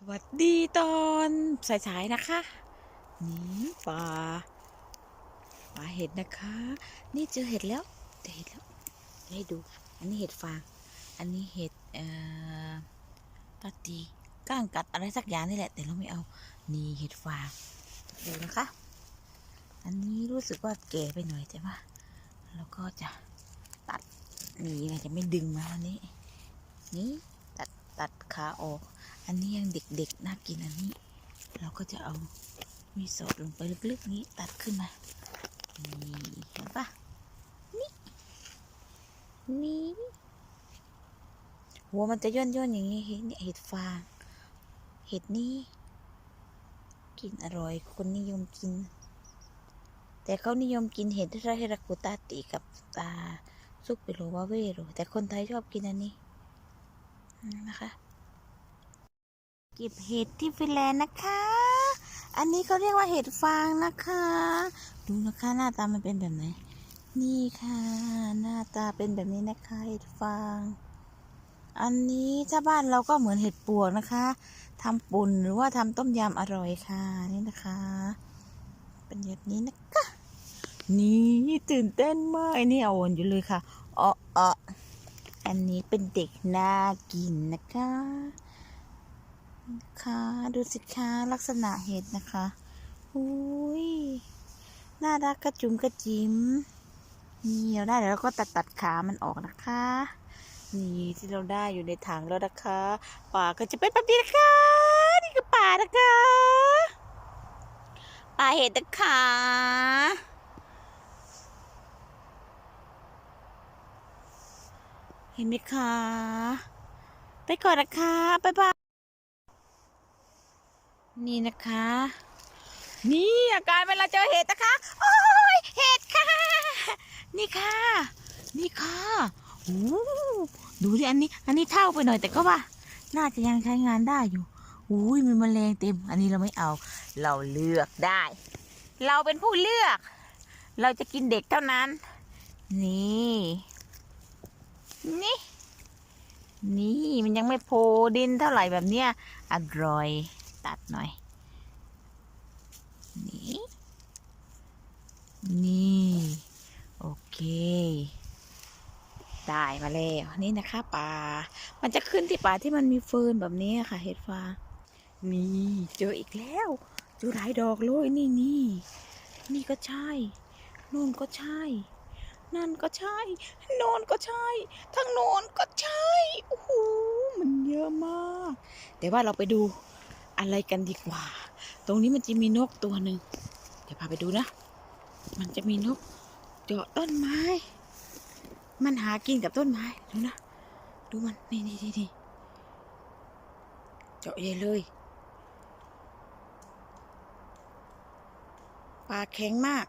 สวัสดีตอนสายๆนะคะนี่ปลาปลาเห็ดนะคะ นี่เจอเห็ดแล้วเจอเห็ดแล้วให้ดู อันนี้เห็ดฟาง อันนี้เห็ดเอ่อตาตีก้างกัดอะไรสักอย่างนี่แหละ แต่เราไม่เอานี่เห็ดฟางดูนะคะ อันนี้รู้สึกว่าแก่ไปหน่อยแต่ว่าเราก็จะตัดนี่นะจะไม่ดึงมาอันนี้นี่ ตัดขาออก อันนี้ยังเด็กๆน่ากินอันนี้ เราก็จะเอามีดสอดลงไปลึกๆนี้ตัดขึ้นมา นี่เห็นปะนี่นี่หัวมันจะย่นๆอย่างนี้เห็นเนี่ยเห็ดฟาง เห็ดนี้ กินอร่อย คนนิยมกิน แต่เขานิยมกินเห็ดไรเฮรากุตาติกับตาซุปเปโรวาเวโรแต่คนไทยชอบกินอันนี้ นะคะเก็บเห็ดที่ฟินแลนด์นะคะ อันนี้เขาเรียกว่าเห็ดฟางนะคะ ดูนะคะหน้าตามันเป็นแบบไหน นี่ค่ะ หน้าตาเป็นแบบนี้นะคะ เห็ดฟาง อันนี้ถ้าบ้านเราก็เหมือนเห็ดปวกนะคะทำปุ่นหรือว่าทำต้มยำอร่อยค่ะ นี่นะคะ เป็นแบบนี้นะคะ นี่ตื่นเต้นมากอันนี้เอาวนอยู่เลยค่ะอ๋ออ๋อ อันนี้เป็นเด็กน่ากินนะคะค่ะดูสิคะลักษณะเห็ดนะคะอุ้ยน่ารักกระจุมกระจิมนี่เราได้แล้วเราก็ตัดตัดขามันออกนะคะ นี่ที่เราได้อยู่ในถังแล้วนะคะป่าก็จะเป็นแบบนี้นะคะ นี่คือป่านะคะป่าเห็ดนะคะ เห็นไหมคะ ไปก่อนนะคะบ๊ายบาย นี่นะคะ นี่อาการเวลาเจอเห็ดนะคะ โอ้ยเห็ดค่ะ นี่ค่ะ นี่ค่ะโอ้ดูดิอันนี้ อันนี้เท่าไปหน่อยแต่ก็ว่า น่าจะยังใช้งานได้อยู่อุ้ยมีแมลงเต็ม อันนี้เราไม่เอา เราเลือกได้ เราเป็นผู้เลือก เราจะกินเด็กเท่านั้น นี่นี่ นี่มันยังไม่โพดินเท่าไหร่แบบเนี้ยอร่อยตัดหน่อย นี่ นี่ โอเค ได้มาแล้วนี่นะคะปลามันจะขึ้นที่ป่าที่มันมีเฟิร์นแบบนี้ค่ะ เห็ดฟางนี่เจออีกแล้วเจอหลายดอกเลยนี่นี่นี่ก็ใช่นู่นก็ใช่ นั่นก็ใช่โนนก็ใช่ทั้งโนนก็ใช่โอ้โหมันเยอะมาก แต่ว่าเราไปดูอะไรกันดีกว่า ตรงนี้มันจะมีนกตัวหนึ่งเดี๋ยวพาไปดูนะ มันจะมีนกเจาะต้นไม้ มันหากินกับต้นไม้ดูนะ ดูมันนี่นี่นี่นี่เจาะใหญ่เลยปากแข็งมาก